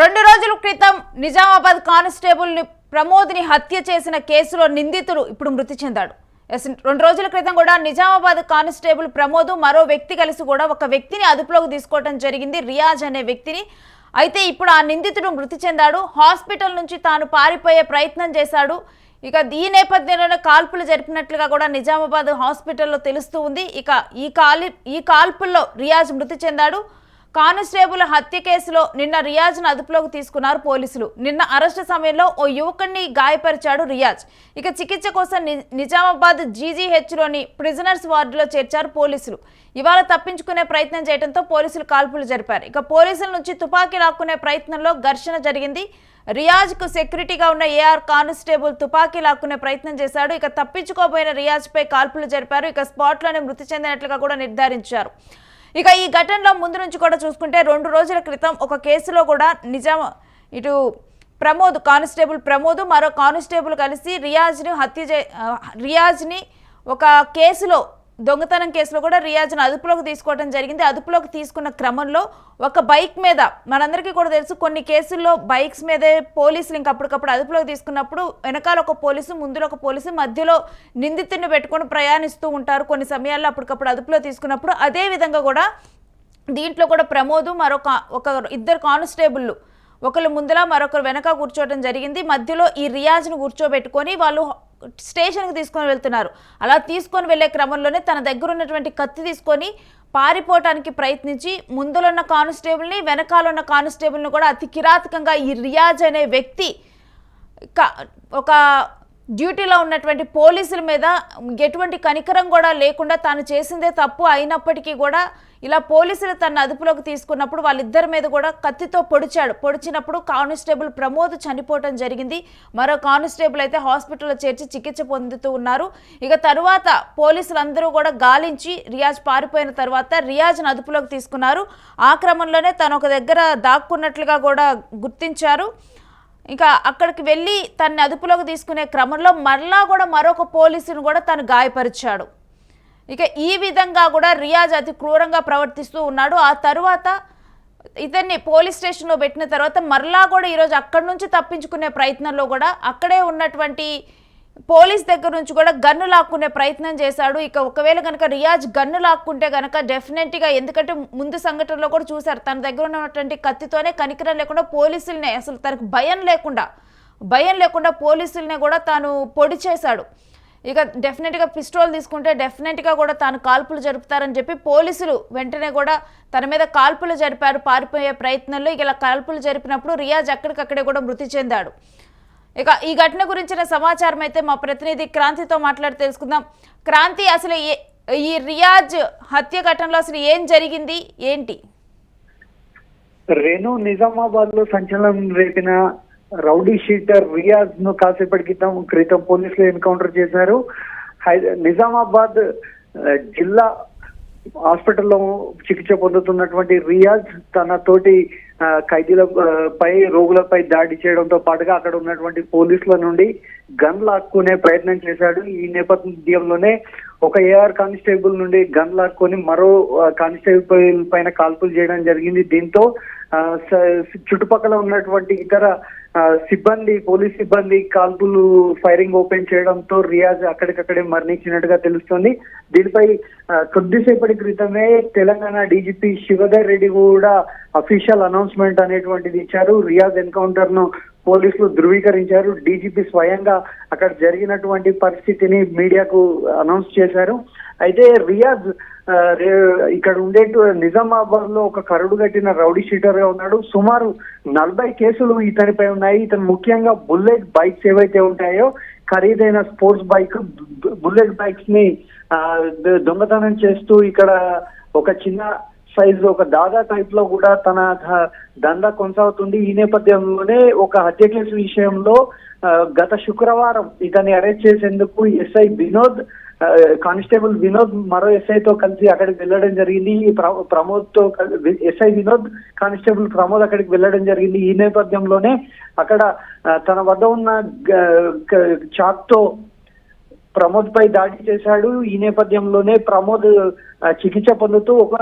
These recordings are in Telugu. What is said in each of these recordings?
రెండు రోజుల క్రితం నిజామాబాద్ కానిస్టేబుల్ని ప్రమోద్ని హత్య చేసిన కేసులో నిందితుడు ఇప్పుడు మృతి చెందాడు. ఎస్, రెండు రోజుల క్రితం కూడా నిజామాబాద్ కానిస్టేబుల్ ప్రమోద్ మరో వ్యక్తి కలిసి కూడా ఒక వ్యక్తిని అదుపులోకి తీసుకోవడం జరిగింది. రియాజ్ అనే వ్యక్తిని. అయితే ఇప్పుడు ఆ నిందితుడు మృతి చెందాడు. హాస్పిటల్ నుంచి తాను పారిపోయే ప్రయత్నం చేశాడు. ఇక ఈ నేపథ్యంలోనే కాల్పులు జరిపినట్లుగా కూడా నిజామాబాద్ హాస్పిటల్లో తెలుస్తూ ఉంది. ఇక ఈ కాలి ఈ కాల్పుల్లో రియాజ్ మృతి చెందాడు. కానిస్టేబుల్ హత్య కేసులో నిన్న రియాజ్ను అదుపులోకి తీసుకున్నారు పోలీసులు. నిన్న అరెస్టు సమయంలో ఓ యువకుడిని గాయపరిచాడు రియాజ్. ఇక చికిత్స కోసం నిజామాబాద్ జీజీహెచ్లోని ప్రిజనర్స్ వార్డులో చేర్చారు పోలీసులు. ఇవాళ తప్పించుకునే ప్రయత్నం చేయడంతో పోలీసులు కాల్పులు జరిపారు. ఇక పోలీసుల నుంచి తుపాకీ లాక్కునే ప్రయత్నంలో ఘర్షణ జరిగింది. రియాజ్కు సెక్యూరిటీగా ఉన్న ఏఆర్ కానిస్టేబుల్ తుపాకీ లాక్కునే ప్రయత్నం చేశాడు. ఇక తప్పించుకోబోయిన రియాజ్పై కాల్పులు జరిపారు. ఇక స్పాట్లోనే మృతి చెందినట్లుగా కూడా నిర్ధారించారు. ఇక ఈ ఘటనలో ముందు నుంచి కూడా చూసుకుంటే రెండు రోజుల క్రితం ఒక కేసులో కూడా నిజాం ఇటు ప్రమోద్ కానిస్టేబుల్ ప్రమోద్ మరో కానిస్టేబుల్ కలిసి రియాజ్ని హత్య చే రియాజ్ని ఒక కేసులో దొంగతనం కేసులో కూడా రియాజ్ను అదుపులోకి తీసుకోవడం జరిగింది. అదుపులోకి తీసుకున్న క్రమంలో ఒక బైక్ మీద మనందరికీ కూడా తెలుసు కొన్ని కేసుల్లో బైక్స్ మీదే పోలీసులు ఇంకప్పటికప్పుడు అదుపులోకి తీసుకున్నప్పుడు వెనకాల ఒక పోలీసు ముందులో ఒక పోలీసు మధ్యలో నిందితుడిని పెట్టుకొని ప్రయాణిస్తూ ఉంటారు. కొన్ని సమయాల్లో అప్పటికప్పుడు అదుపులో తీసుకున్నప్పుడు అదే విధంగా కూడా దీంట్లో కూడా ప్రమోదు మరొక ఒక ఇద్దరు కానిస్టేబుళ్ళు ఒకరు ముందులా మరొకరు వెనక కూర్చోవడం జరిగింది. మధ్యలో ఈ రియాజ్ను కూర్చోబెట్టుకొని వాళ్ళు స్టేషన్కి తీసుకొని వెళ్తున్నారు. అలా తీసుకొని వెళ్ళే క్రమంలోనే తన దగ్గర ఉన్నటువంటి కత్తి తీసుకొని పారిపోవటానికి ప్రయత్నించి ముందులో ఉన్న కానిస్టేబుల్ని వెనకాలన్న కానిస్టేబుల్ని కూడా అతి కిరాతకంగా ఈ రియాజ్ అనే వ్యక్తి ఒక డ్యూటీలో ఉన్నటువంటి పోలీసుల మీద ఎటువంటి కనికరం కూడా లేకుండా తాను చేసిందే తప్పు అయినప్పటికీ కూడా ఇలా పోలీసులు తన అదుపులోకి తీసుకున్నప్పుడు వాళ్ళిద్దరి మీద కూడా కత్తితో పొడిచాడు. పొడిచినప్పుడు కానిస్టేబుల్ ప్రమోద్ చనిపోవటం జరిగింది. మరో కానిస్టేబుల్ అయితే హాస్పిటల్లో చేర్చి చికిత్స పొందుతూ ఉన్నారు. ఇక తరువాత పోలీసులందరూ కూడా గాలించి రియాజ్ పారిపోయిన తర్వాత రియాజ్ను అదుపులోకి తీసుకున్నారు. ఆ క్రమంలోనే తను ఒక దగ్గర దాక్కున్నట్లుగా కూడా గుర్తించారు. ఇంకా అక్కడికి వెళ్ళి తన్ని అదుపులోకి తీసుకునే క్రమంలో మరలా కూడా మరొక పోలీసును కూడా తను గాయపరిచాడు. ఇక ఈ విధంగా కూడా రియాజ్ అతి క్రూరంగా ప్రవర్తిస్తూ ఉన్నాడు. ఆ తరువాత ఇతన్ని పోలీస్ స్టేషన్లో పెట్టిన తర్వాత మరలా కూడా ఈరోజు అక్కడి నుంచి తప్పించుకునే ప్రయత్నంలో కూడా అక్కడే ఉన్నటువంటి పోలీస్ దగ్గర నుంచి కూడా గన్ను లాక్కునే ప్రయత్నం చేశాడు. ఇక ఒకవేళ కనుక రియాజ్ గన్ను లాక్కుంటే కనుక డెఫినెట్గా ఎందుకంటే ముందు సంఘటనలో కూడా చూశారు తన దగ్గర ఉన్నటువంటి కత్తితోనే కనికరం లేకుండా పోలీసులనే అసలు తనకు భయం లేకుండా భయం లేకుండా పోలీసులనే కూడా తాను పొడి చేశాడు. ఇక డెఫినెట్గా పిస్టోల్ తీసుకుంటే డెఫినెట్గా కూడా తాను కాల్పులు జరుపుతారని చెప్పి పోలీసులు వెంటనే కూడా తన మీద కాల్పులు జరిపారు. పారిపోయే ప్రయత్నంలో ఇక ఇలా కాల్పులు జరిపినప్పుడు రియాజ్ అక్కడికక్కడే కూడా మృతి చెందాడు. ఇక ఈ ఘటన గురించిన సమాచారం అయితే మా ప్రతినిధి క్రాంతితో మాట్లాడి తెలుసుకుందాం. క్రాంతి అసలు ఏ- ఈ రియాజ్ హత్య ఘటనలో అసలు ఏం జరిగింది? ఏంటి? రేణు నిజామాబాద్లో సంచలనం రేపిన రౌడీ షీటర్ రియాజ్ను కాసేపటి క్రితం క్రితం పోలీసులు ఎన్కౌంటర్ చేశారు. హై- నిజామాబాద్ జిల్లా హాస్పిటల్లో చికిత్స పొందుతున్నటువంటి రియాజ్ తన తోటి ఖైదీల పై రోగులపై దాడి చేయడంతో పాటుగా అక్కడ ఉన్నటువంటి పోలీసుల నుండి గన్ లాక్కునే ప్రయత్నం చేశాడు. ఈ నేపథ్యంలోనే ఒక ఏఆర్ కానిస్టేబుల్ నుండి గన్ లాక్కొని మరో కానిస్టేబుల్ పైన కాల్పులు చేయడం జరిగింది. దీంతో చుట్టుపక్కల ఉన్నటువంటి ఇతర సిబ్బంది పోలీస్ సిబ్బంది కాల్పులు ఫైరింగ్ ఓపెన్ చేయడంతో రియాజ్ అక్కడికక్కడే మరణించినట్టుగా తెలుస్తుంది. దీనిపై కొద్దిసేపటి క్రితమే తెలంగాణ డీజీపీ శివధర్ రెడ్డి కూడా అఫీషియల్ అనౌన్స్మెంట్ అనేటువంటిది ఇచ్చారు. రియాజ్ ఎన్కౌంటర్ను పోలీసులు ధృవీకరించారు. డీజీపీ స్వయంగా అక్కడ జరిగినటువంటి పరిస్థితిని మీడియాకు అనౌన్స్ చేశారు. అయితే రియాజ్ ఇక్కడ ఉండే నిజామాబాద్లో ఒక కరుడు కట్టిన రౌడీ షీటర్గా ఉన్నాడు. సుమారు నలభై కేసులు ఇతనిపై ఉన్నాయి. ఇతను ముఖ్యంగా బుల్లెట్ బైక్స్ ఏవైతే ఉంటాయో ఖరీదైన స్పోర్ట్స్ బైక్ బుల్లెట్ బైక్స్ని దొంగతనం చేస్తూ ఇక్కడ ఒక చిన్న సైజ్ ఒక దాదా టైప్లో కూడా తన ధ- దందా కొనసాగుతుంది. ఈ నేపథ్యంలోనే ఒక హత్య కేసు విషయంలో గత శుక్రవారం ఇతన్ని అరెస్ట్ చేసేందుకు ఎస్ఐ వినోద్ కానిస్టేబుల్ వినోద్ మరో ఎస్ఐ తో కలిసి అక్కడికి వెళ్ళడం జరిగింది. ఈ ప్రమోద్తో ఎస్ఐ వినోద్ కానిస్టేబుల్ ప్రమోద్ అక్కడికి వెళ్ళడం జరిగింది. ఈ నేపథ్యంలోనే అక్కడ తన వద్ద ఉన్న గ- చాక్తో ప్రమోద్ పై దాడి చేశాడు. ఈ నేపథ్యంలోనే ప్రమోద్ చికిత్స పొందుతూ ఒక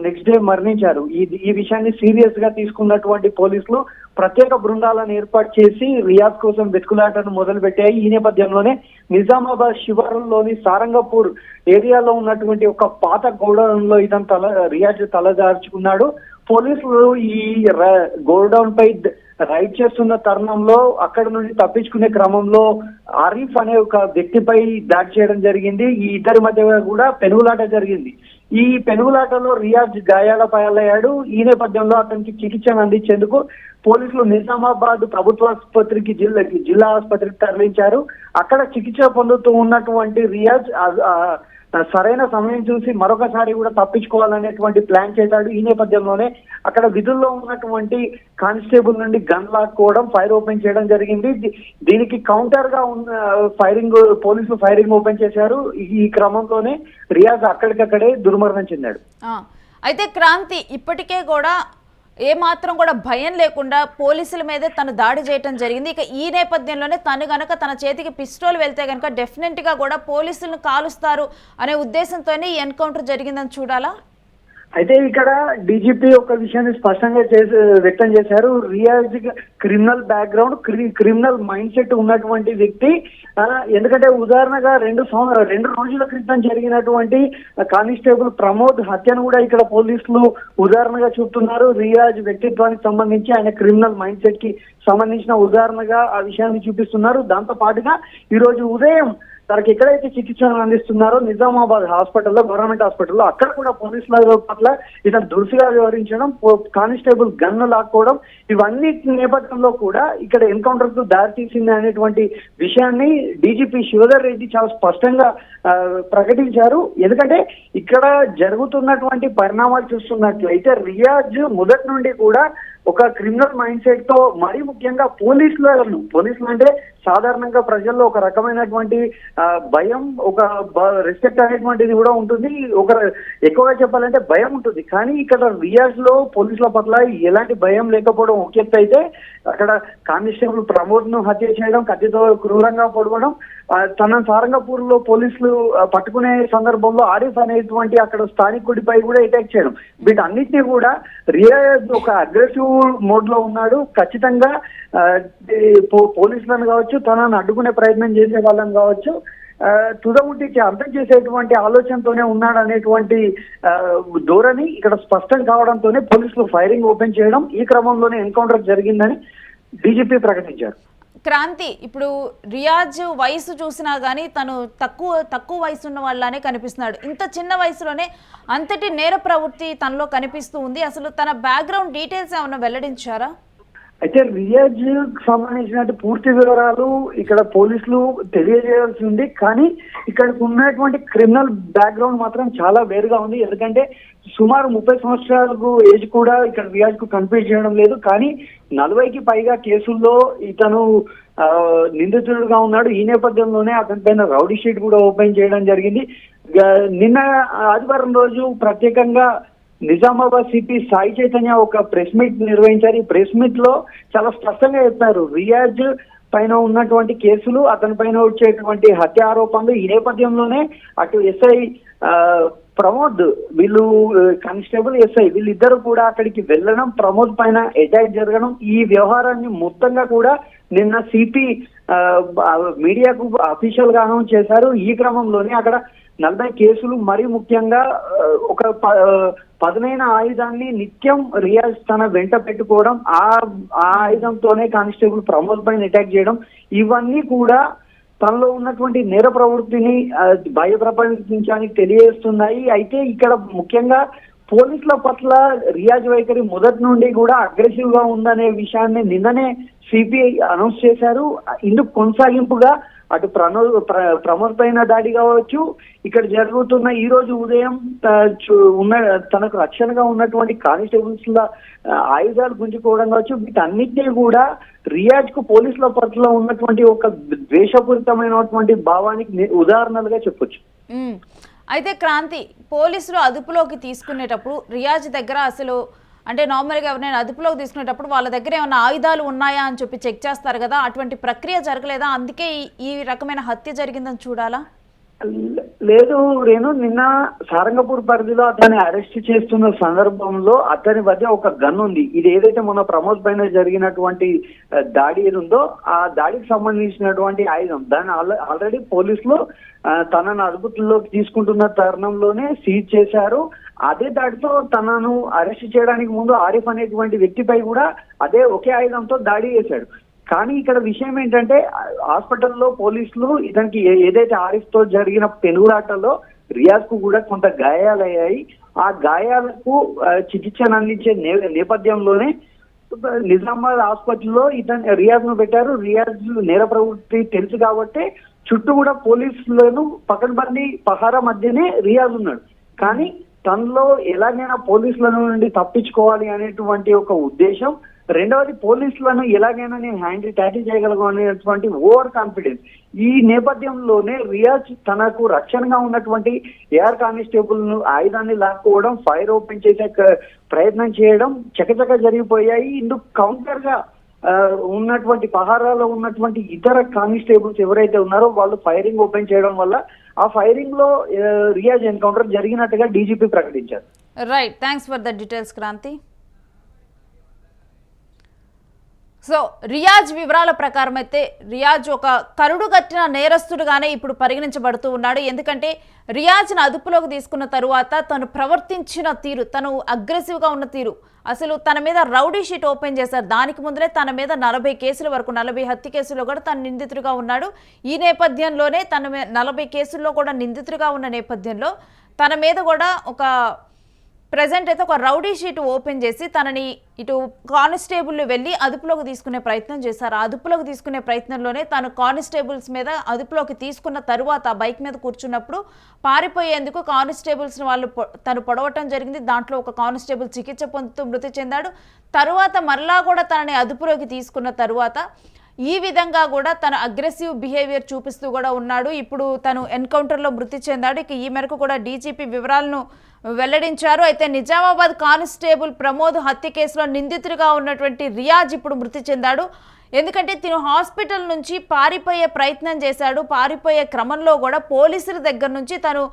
నెక్స్ట్ డే మరణించారు. ఈ ఈ విషయాన్ని సీరియస్గా తీసుకున్నటువంటి పోలీసులు ప్రత్యేక బృందాలను ఏర్పాటు చేసి రియాజ్ కోసం వెతుకులాటను మొదలు పెట్టాయి ఈ నేపథ్యంలోనే నిజామాబాద్ శివారులోని సారంగపూర్ ఏరియాలో ఉన్నటువంటి ఒక పాత గోడౌన్లో ఇతను తల రియాజ్ తలదార్చుకున్నాడు పోలీసులు ఈ ర- గోడౌన్ పై రైడ్ చేస్తున్న తరుణంలో అక్కడ నుండి తప్పించుకునే క్రమంలో ఆరిఫ్ అనే ఒక వ్యక్తిపై దాడి చేయడం జరిగింది. ఈ ఇద్దరి మధ్య కూడా పెనుగులాట జరిగింది. ఈ పెనుగులాటలో రియాజ్ గాయాల పాలయ్యాడు. ఈ నేపథ్యంలో అతనికి చికిత్సను అందించేందుకు పోలీసులు నిజామాబాద్ ప్రభుత్వ ఆసుపత్రికి జిల్లాకి జిల్లా ఆసుపత్రికి తరలించారు. అక్కడ చికిత్స పొందుతూ ఉన్నటువంటి రియాజ్ సరైన సమయం చూసి మరొకసారి కూడా తప్పించుకోవాలనేటువంటి ప్లాన్ చేశాడు. ఈ నేపథ్యంలోనే అక్కడ విధుల్లో ఉన్నటువంటి కానిస్టేబుల్ నుండి గన్ లాక్కోవడం ఫైర్ ఓపెన్ చేయడం జరిగింది. దీనికి కౌంటర్గా ఉన్న ఫైరింగ్ పోలీసులు ఫైరింగ్ ఓపెన్ చేశారు. ఈ- క్రమంలోనే రియాజ్ అక్కడికక్కడే దుర్మరణం చెందాడు. అయితే క్రాంతి ఇప్పటికే కూడా ఏమాత్రం కూడా భయం లేకుండా పోలీసుల మీదే తను దాడి చేయటం జరిగింది. ఇక ఈ నేపథ్యంలోనే తను గనక తన చేతికి పిస్టోల్ వెళ్తే కనుక డెఫినెట్గా కూడా పోలీసులను కాలుస్తారు అనే ఉద్దేశంతోనే ఈ ఎన్కౌంటర్ జరిగిందని చూడాలా? అయితే ఇక్కడ డీజీపీ ఒక విషయాన్ని స్పష్టంగా చేసి వ్యక్తం చేశారు. Riyaz criminal background criminal mind set ఉన్నటువంటి వ్యక్తి ఎందుకంటే ఉదాహరణగా రెండు సంవత్సరాలు రెండు రోజుల క్రితం జరిగినటువంటి కానిస్టేబుల్ ప్రమోద్ హత్యను కూడా ఇక్కడ పోలీసులు ఉదాహరణగా చూపుతున్నారు. రియాజ్ వ్యక్తిత్వానికి సంబంధించి ఆయన క్రిమినల్ మైండ్ సెట్కి సంబంధించిన ఉదాహరణగా ఆ విషయాన్ని చూపిస్తున్నారు. దాంతో పాటుగా ఈ రోజు ఉదయం తనకి ఎక్కడైతే చికిత్సను అందిస్తున్నారో నిజామాబాద్ హాస్పిటల్లో గవర్నమెంట్ హాస్పిటల్లో అక్కడ కూడా పోలీసుల పట్ల ఇతను దురుసుగా వ్యవహరించడం కానిస్టేబుల్ గన్ను లాక్కోవడం ఇవన్నీ నేపథ్యంలో కూడా ఇక్కడ ఎన్కౌంటర్కు దారి తీసింది అనేటువంటి విషయాన్ని డీజీపీ శివధర్ రెడ్డి చాలా స్పష్టంగా ప్రకటించారు. ఎందుకంటే ఇక్కడ జరుగుతున్నటువంటి పరిణామాలు చూస్తున్నట్లయితే రియాజ్ మొదటి నుండి కూడా ఒక క్రిమినల్ మైండ్ సెట్తో మరీ ముఖ్యంగా పోలీసులను పోలీసులు అంటే సాధారణంగా ప్రజల్లో ఒక రకమైనటువంటి భయం ఒక రెస్పెక్ట్ అనేటువంటిది కూడా ఉంటుంది. ఒక ఎక్కువగా చెప్పాలంటే భయం ఉంటుంది. కానీ ఇక్కడ రియాజ్లో పోలీసుల పట్ల ఎలాంటి భయం లేకపోవడం ఒక అయితే అక్కడ కానిస్టేబుల్ ప్రమోద్ను హత్య చేయడం కత్తితో క్రూరంగా పొడవడం తన సారంగపూర్లో పోలీసులు పట్టుకునే సందర్భంలో ఆరిఫ్ అనేటువంటి అక్కడ స్థానికుడిపై కూడా అటాక్ చేయడం. వీటన్నిటినీ కూడా రియాజ్ ఒక అగ్రెసివ్ మోడ్లో ఉన్నాడు. ఖచ్చితంగా పో- పోలీసులను కావచ్చు తనను అడ్డుకునే ప్రయత్నం చేసే వాళ్ళని కావచ్చు తుదముట్టికి అర్థం చేసేటువంటి ఆలోచనతోనే ఉన్నాడు అనేటువంటి ధోరణి ఇక్కడ స్పష్టం కావడంతోనే పోలీసులు ఫైరింగ్ ఓపెన్ చేయడం ఈ క్రమంలోనే ఎన్కౌంటర్ జరిగిందని డీజీపీ ప్రకటించారు. క్రాంతి ఇప్పుడు రియాజ్ వయసు చూసినా కానీ తను తక్కువ తక్కువ వయసు ఉన్న వాళ్ళనే కనిపిస్తున్నాడు. ఇంత చిన్న వయసులోనే అంతటి నేర ప్రవృత్తి తనలో కనిపిస్తూ ఉంది. అసలు తన బ్యాక్గ్రౌండ్ డీటెయిల్స్ ఏమైనా వెల్లడించారా? అయితే రియాజ్ సంబంధించినట్టు పూర్తి వివరాలు ఇక్కడ పోలీసులు తెలియజేయాల్సి ఉంది కానీ ఇక్కడ ఉన్నటువంటి క్రిమినల్ బ్యాక్గ్రౌండ్ మాత్రం చాలా వేరుగా ఉంది. ఎందుకంటే సుమారు ముప్పై సంవత్సరాలకు ఏజ్ కూడా ఇక్కడ రియాజ్కు కన్ఫ్యూజ్ చేయడం లేదు. కానీ నలభైకి పైగా కేసుల్లో ఇతను నిందితుడుగా ఉన్నాడు. ఈ నేపథ్యంలోనే అతని పైన రౌడీ షీట్ కూడా ఓపెన్ చేయడం జరిగింది. నిన్న ఆదివారం రోజు ప్రత్యేకంగా నిజామాబాద్ సిపి సాయి చైతన్య ఒక ప్రెస్ మీట్ నిర్వహించారు. ఈ ప్రెస్ మీట్లో చాలా స్పష్టంగా చెప్పారు. రియాజ్ పైన ఉన్నటువంటి కేసులు అతని పైన వచ్చేటువంటి హత్య ఆరోపణలు ఈ నేపథ్యంలోనే అటు ఎస్ఐ ప్రమోద్ వీళ్ళు కానిస్టేబుల్ ఎస్ఐ వీళ్ళిద్దరు కూడా అక్కడికి వెళ్ళడం ప్రమోద్ పైన అటాక్ జరగడం ఈ వ్యవహారాన్ని మొత్తంగా కూడా నిన్న సిపి మీడియాకు అఫీషియల్గా అనౌన్స్ చేశారు. ఈ క్రమంలోనే అక్కడ నలభై కేసులు మరీ ముఖ్యంగా ఒక ప- పదునైన ఆయుధాన్ని నిత్యం రియాజ్ తన వెంట పెట్టుకోవడం ఆ ఆ ఆయుధంతోనే కానిస్టేబుల్ ప్రమోద్ పైన అటాక్ చేయడం ఇవన్నీ కూడా తనలో ఉన్నటువంటి నేర ప్రవృత్తిని ఆ, భయప్రపంచానికి తెలియజేస్తున్నాయి. అయితే ఇక్కడ ముఖ్యంగా పోలీసుల పట్ల రియాజ్ వైఖరి మొదటి నుండి కూడా అగ్రెసివ్గా ఉందనే విషయాన్ని నిన్ననే సిపిఐ అనౌన్స్ చేశారు. ఇందుకు కొనసాగింపుగా అటు ప్రణో ప్ర- ప్రమోద్ పైన దాడి కావచ్చు. ఇక్కడ జరుగుతున్న ఈ రోజు ఉదయం ఉన్న తనకు రక్షణగా ఉన్నటువంటి కానిస్టేబుల్స్ ల ఆయుధాలు గుంజుకోవడం కావచ్చు. వీటన్నిటినీ కూడా రియాజ్కు పోలీసుల పట్ల ఉన్నటువంటి ఒక ద్వేషపూరితమైనటువంటి భావానికి ఉదాహరణలుగా చెప్పొచ్చు. అయితే క్రాంతి పోలీసులు అదుపులోకి తీసుకునేటప్పుడు రియాజ్ దగ్గర అసలు అంటే నార్మల్గా ఎవరైనా అదుపులోకి తీసుకునేటప్పుడు వాళ్ళ దగ్గర ఏమైనా ఆయుధాలు ఉన్నాయా అని చెప్పి చెక్ చేస్తారు కదా అటువంటి ప్రక్రియ జరగలేదా? అందుకే ఈ- రకమైన హత్య జరిగిందని చూడాలా? లే- లేదు నేను నిన్న సారంగపూర్ పరిధిలో అతన్ని అరెస్ట్ చేస్తున్న సందర్భంలో అతని వద్ద ఒక గన్ ఉంది. ఇది ఏదైతే మొన్న ప్రమోద్ పైన జరిగినటువంటి దాడి ఏది ఉందో ఆ దాడికి సంబంధించినటువంటి ఆయుధం. దాన్ని ఆల్రెడీ పోలీసులు తనను అదుపులోకి తీసుకుంటున్న తరుణంలోనే సీజ్ చేశారు. అదే దాడితో తనను అరెస్ట్ చేయడానికి ముందు ఆరిఫ్ అనేటువంటి వ్యక్తిపై కూడా అదే ఒకే ఆయుధంతో దాడి చేశాడు. కానీ ఇక్కడ విషయం ఏంటంటే హాస్పిటల్లో పోలీసులు ఇతనికి ఏదైతే ఆరిఫ్తో జరిగిన పెనుగులాటలో రియాజ్కు కూడా కొంత గాయాలయ్యాయి. ఆ గాయాలకు చికిత్సను అందించే నేపథ్యంలోనే నిజామాబాద్ ఆసుపత్రిలో ఇతను రియాజ్ను పెట్టారు. రియాజ్ నేర ప్రవృత్తి తెలుసు కాబట్టి చుట్టూ కూడా పోలీసులను పకడ్బందీ పహారా మధ్యనే రియాజ్ ఉన్నాడు. కానీ తనలో ఎలాగైనా పోలీసుల నుండి తప్పించుకోవాలి అనేటువంటి ఒక ఉద్దేశం. రెండవది పోలీసులను ఎలాగైనా నేను హ్యాండిల్ ట్యాకిల్ చేయగలను అనేటువంటి ఓవర్ కాన్ఫిడెన్స్. ఈ నేపథ్యంలోనే రియాజ్ తనకు రక్షణగా ఉన్నటువంటి ఏఆర్ కానిస్టేబుల్ను ఆయుధాన్ని లాక్కోవడం ఫైర్ ఓపెన్ చేసే ప్రయత్నం చేయడం చకచక జరిగిపోయాయి. ఇందుకు కౌంటర్గా ఉన్నటువంటి పహారాలో ఉన్నటువంటి ఇతర కానిస్టేబుల్స్ ఎవరైతే ఉన్నారో వాళ్ళు ఫైరింగ్ ఓపెన్ చేయడం వల్ల ఆ ఫైరింగ్లో రియాజ్ ఎన్కౌంటర్ జరిగినట్టుగా డీజీపీ ప్రకటించారు. Right thanks for the details Kranthi so Riyaz వివరాల ప్రకారం అయితే రియాజ్ ఒక కరుడు కట్టిన నేరస్తుడుగానే ఇప్పుడు పరిగణించబడుతూ ఉన్నాడు. ఎందుకంటే రియాజ్ను అదుపులోకి తీసుకున్న తరువాత తను ప్రవర్తించిన తీరు తను అగ్రెసివ్గా ఉన్న తీరు అసలు తన మీద రౌడీ షీట్ ఓపెన్ చేశారు. దానికి ముందరే తన మీద నలభై కేసుల వరకు నలభై హత్య కేసుల్లో కూడా తను నిందితుడిగా ఉన్నాడు. ఈ నేపథ్యంలోనే తన మీద నలభై కేసుల్లో కూడా నిందితుడిగా ఉన్న నేపథ్యంలో తన మీద కూడా ఒక ప్రజెంట్ అయితే ఒక రౌడీ షీట్ ఓపెన్ చేసి తనని ఇటు కానిస్టేబుల్ వెళ్ళి అదుపులోకి తీసుకునే ప్రయత్నం చేశారు. ఆ అదుపులోకి తీసుకునే ప్రయత్నంలోనే తను కానిస్టేబుల్స్ మీద అదుపులోకి తీసుకున్న తరువాత ఆ బైక్ మీద కూర్చున్నప్పుడు పారిపోయేందుకు కానిస్టేబుల్స్ వాళ్ళు తను పొడవటం జరిగింది. దాంట్లో ఒక కానిస్టేబుల్ చికిత్స పొందుతూ మృతి చెందాడు. తరువాత మరలా కూడా తనని అదుపులోకి తీసుకున్న తరువాత ఈ విధంగా కూడా తన అగ్రెసివ్ బిహేవియర్ చూపిస్తూ కూడా ఉన్నాడు. ఇప్పుడు తను ఎన్కౌంటర్లో మృతి చెందాడు. ఇక ఈ మేరకు కూడా డీజీపీ వివరాలను వెల్లడించారు. అయితే నిజామాబాద్ కానిస్టేబుల్ ప్రమోద్ హత్య కేసులో నిందితుడిగా ఉన్నటువంటి రియాజ్ ఇప్పుడు మృతి చెందాడు. ఎందుకంటే తిను హాస్పిటల్ నుంచి పారిపోయే ప్రయత్నం చేశాడు. పారిపోయే క్రమంలో కూడా పోలీసుల దగ్గర నుంచి తను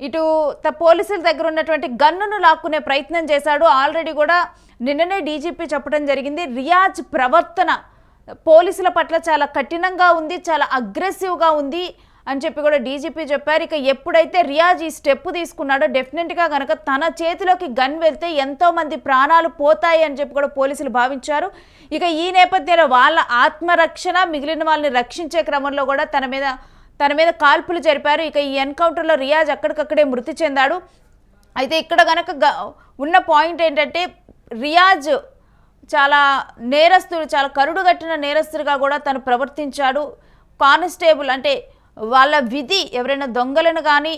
ఇటు త పోలీసుల దగ్గర ఉన్నటువంటి గన్నును లాక్కునే ప్రయత్నం చేశాడు. ఆల్రెడీ కూడా నిన్ననే డీజీపీ చెప్పడం జరిగింది. రియాజ్ ప్రవర్తన పోలీసుల పట్ల చాలా కఠినంగా ఉంది చాలా అగ్రెసివ్గా ఉంది అని చెప్పి కూడా డీజీపీ చెప్పారు. ఇక ఎప్పుడైతే రియాజ్ ఈ స్టెప్ తీసుకున్నాడో డెఫినెట్గా కనుక తన చేతిలోకి గన్ వెళ్తే ఎంతో మంది ప్రాణాలు పోతాయి అని చెప్పి కూడా పోలీసులు భావించారు. ఇక ఈ నేపథ్యంలో వాళ్ళ ఆత్మరక్షణ మిగిలిన వాళ్ళని రక్షించే క్రమంలో కూడా తన మీద తన మీద కాల్పులు జరిపారు. ఇక ఈ ఎన్కౌంటర్లో రియాజ్ అక్కడికక్కడే మృతి చెందాడు. అయితే ఇక్కడ కనుక ఉన్న పాయింట్ ఏంటంటే రియాజ్ చాలా నేరస్తుడు చాలా కరుడుగట్టిన నేరస్తుడిగా కూడా తను ప్రవర్తించాడు. కానిస్టేబుల్ అంటే వాళ్ళ విధి ఎవరైనా దొంగలను కానీ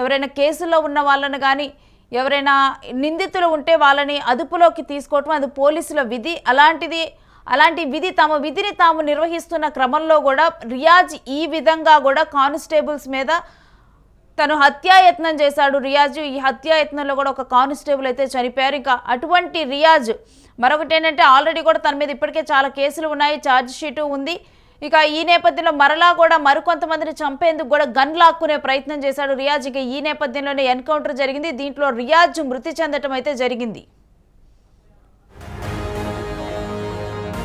ఎవరైనా కేసుల్లో ఉన్న వాళ్ళను కానీ ఎవరైనా నిందితులు ఉంటే వాళ్ళని అదుపులోకి తీసుకోవటం అది పోలీసుల విధి. అలాంటిది అలాంటి విధి తమ విధిని తాము నిర్వహిస్తున్న క్రమంలో కూడా రియాజ్ ఈ విధంగా కూడా కానిస్టేబుల్స్ మీద తను హత్యాయత్నం చేశాడు. రియాజ్ ఈ హత్యాయత్నంలో కూడా ఒక కానిస్టేబుల్ అయితే చనిపోయారు. ఇంకా అటువంటి రియాజ్ మరొకటి ఏంటంటే ఆల్రెడీ కూడా తన మీద ఇప్పటికే చాలా కేసులు ఉన్నాయి ఛార్జ్ షీటు ఉంది. ఇక ఈ నేపథ్యంలో మరలా కూడా మరికొంతమందిని చంపేందుకు కూడా గన్ లాక్కునే ప్రయత్నం చేశాడు రియాజ్ ఇక ఈ నేపథ్యంలోనే ఎన్కౌంటర్ జరిగింది. దీంట్లో రియాజ్ మృతి చెందటం అయితే జరిగింది.